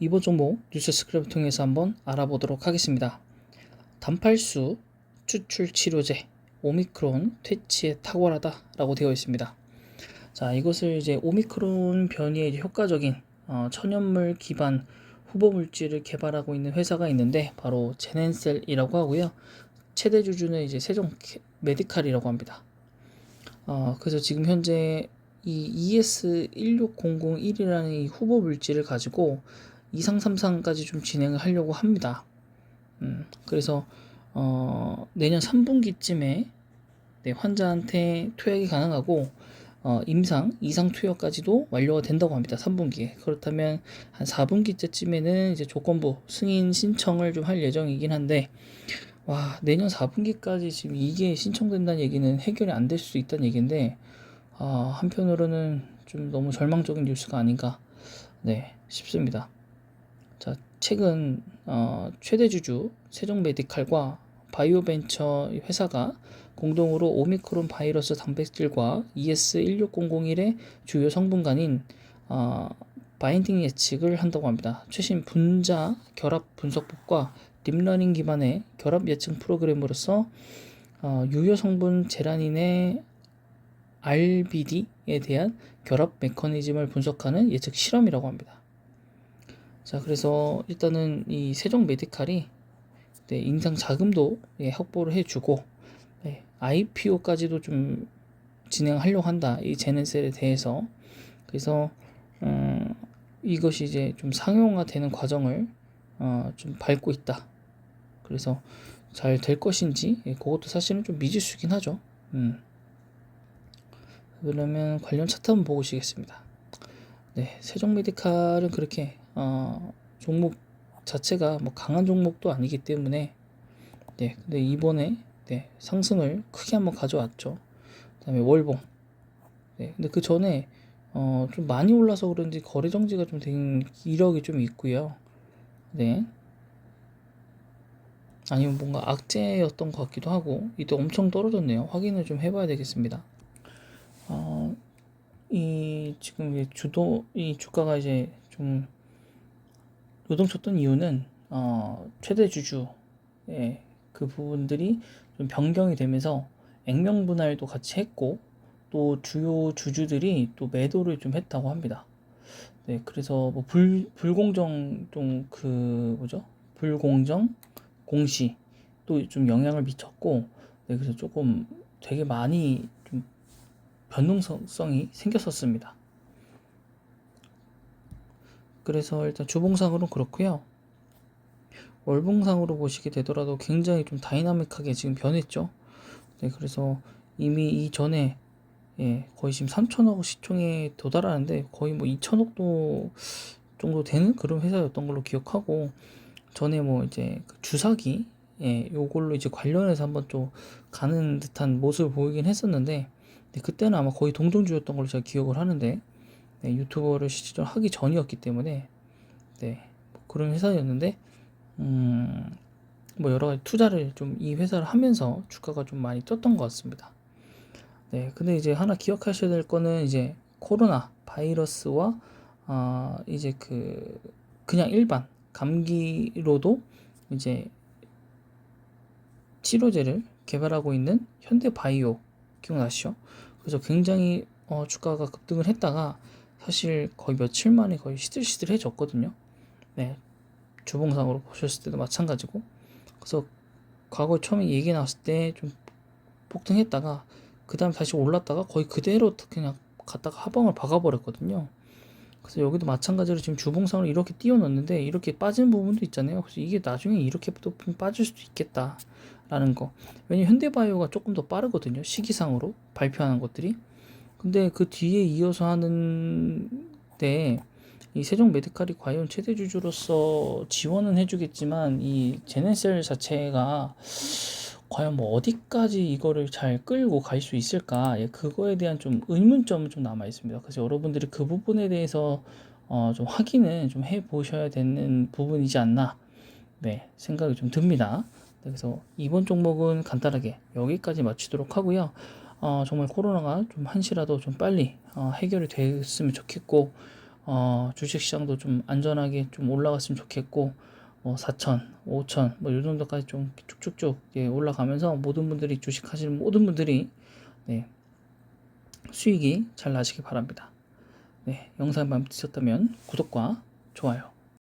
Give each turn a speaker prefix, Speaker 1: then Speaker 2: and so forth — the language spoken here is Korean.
Speaker 1: 이번 종목 뉴스 스크랩을 통해서 한번 알아보도록 하겠습니다. 단팔수 추출 치료제 오미크론 퇴치에 탁월하다라고 되어 있습니다. 자, 이것을 이제 오미크론 변이에 효과적인 어, 천연물 기반 후보 물질을 개발하고 있는 회사가 있는데 바로 제넨셀이라고 하고요. 최대 주주는 이제 세종 캐- 메디칼이라고 합니다. 어, 그래서 지금 현재 이 ES16001이라는 이 후보 물질을 가지고 2상 3상까지 좀 진행을 하려고 합니다. 음, 그래서 어, 내년 3분기쯤에 네, 환자한테 투약이 가능하고 어, 임상, 이상 투여까지도 완료가 된다고 합니다. 3분기에. 그렇다면 한 4분기째쯤에는 이제 조건부 승인 신청을 좀 할 예정이긴 한데 와, 내년 4분기까지 지금 이게 신청된다는 얘기는 해결이 안 될 수 있다는 얘기인데 아, 한편으로는 좀 너무 절망적인 뉴스가 아닌가 네, 싶습니다. 자, 최근 어, 최대 주주 세종메디칼과 바이오벤처 회사가 공동으로 오미크론 바이러스 단백질과 ES16001의 주요 성분간인 어, 바인딩 예측을 한다고 합니다. 최신 분자 결합 분석법과 딥러닝 기반의 결합 예측 프로그램으로서 어, 유효 성분 제라닌의 RBD에 대한 결합 메커니즘을 분석하는 예측 실험이라고 합니다. 자, 그래서 일단은 이 세종 메디칼이 네, 인상 자금도 예, 확보를 해주고 네, IPO까지도 좀 진행하려고 한다. 이 제넨셀에 대해서 그래서 음, 이것이 이제 좀 상용화되는 과정을 어, 좀 밟고 있다. 그래서 잘 될 것인지 예, 그것도 사실은 좀 미지수긴 하죠. 음. 그러면 관련 차트 한번 보시겠습니다. 네, 세종 메디칼은 그렇게 어, 종목 자체가 뭐 강한 종목도 아니기 때문에 네, 근데 이번에 네, 상승을 크게 한번 가져왔죠. 그다음에 월봉. 네, 근데 그 전에 어, 좀 많이 올라서 그런지 거래 정지가 좀 된 이력이 좀 있고요. 네. 아니면 뭔가 악재였던 것 같기도 하고 이때 엄청 떨어졌네요. 확인을 좀 해봐야 되겠습니다. 어, 이 지금 이제 주도 이 주가가 이제 좀 요동쳤던 이유는 어, 최대 주주의 그 부분들이 좀 변경이 되면서 액면 분할도 같이 했고 또 주요 주주들이 또 매도를 좀 했다고 합니다. 네, 그래서 뭐 불, 불공정 좀 그 뭐죠? 불공정 공시 또 좀 영향을 미쳤고 네, 그래서 조금 되게 많이 좀 변동성이 생겼었습니다. 그래서 일단 주봉상으로는 그렇고요. 월봉상으로 보시게 되더라도 굉장히 좀 다이나믹하게 지금 변했죠. 네, 그래서 이미 이전에 예, 거의 지금 3천억 시총에 도달하는데 거의 뭐 2천억도 정도 되는 그런 회사였던 걸로 기억하고 전에 뭐 이제 그 주사기 예, 요걸로 이제 관련해서 한번 좀 가는 듯한 모습을 보이긴 했었는데 네, 그때는 아마 거의 동종주였던 걸로 제가 기억을 하는데 네, 유튜버를 시절 하기 전이었기 때문에 네, 뭐 그런 회사였는데 음, 뭐 여러 가지 투자를 좀 이 회사를 하면서 주가가 좀 많이 떴던 것 같습니다. 네, 근데 이제 하나 기억하셔야 될 거는 이제 코로나 바이러스와 아 이제 그 그냥 일반 감기로도 이제 치료제를 개발하고 있는 현대바이오 기억나시죠? 그래서 굉장히 어, 주가가 급등을 했다가 사실 거의 며칠 만에 거의 시들시들해졌거든요. 네, 주봉상으로 보셨을 때도 마찬가지고 그래서 과거 처음에 얘기 나왔을 때 좀 폭등했다가 그 다음 다시 올랐다가 거의 그대로 그냥 갔다가 하방을 박아버렸거든요. 그래서 여기도 마찬가지로 지금 주봉상으로 이렇게 띄워놨는데 이렇게 빠진 부분도 있잖아요. 그래서 이게 나중에 이렇게 또 빠질 수도 있겠다라는 거. 왜냐면 현대바이오가 조금 더 빠르거든요. 시기상으로 발표하는 것들이. 근데 그 뒤에 이어서 하는데 이 세종 메디칼이 과연 최대 주주로서 지원은 해주겠지만 이 제네셀 자체가 과연 뭐 어디까지 이거를 잘 끌고 갈 수 있을까? 예, 그거에 대한 좀 의문점은 좀 남아 있습니다. 그래서 여러분들이 그 부분에 대해서 어, 좀 확인은 좀 해 보셔야 되는 부분이지 않나, 네, 생각이 좀 듭니다. 네, 그래서 이번 종목은 간단하게 여기까지 마치도록 하고요. 어, 정말 코로나가 좀 한시라도 좀 빨리 어, 해결이 됐으면 좋겠고, 어, 주식시장도 좀 안전하게 좀 올라갔으면 좋겠고 뭐 4천, 5천 뭐이 정도까지 좀 쭉쭉쭉 예, 올라가면서 모든 분들이 주식하시는 모든 분들이 네, 수익이 잘 나시기 바랍니다. 네, 영상 마음에 드셨다면 구독과 좋아요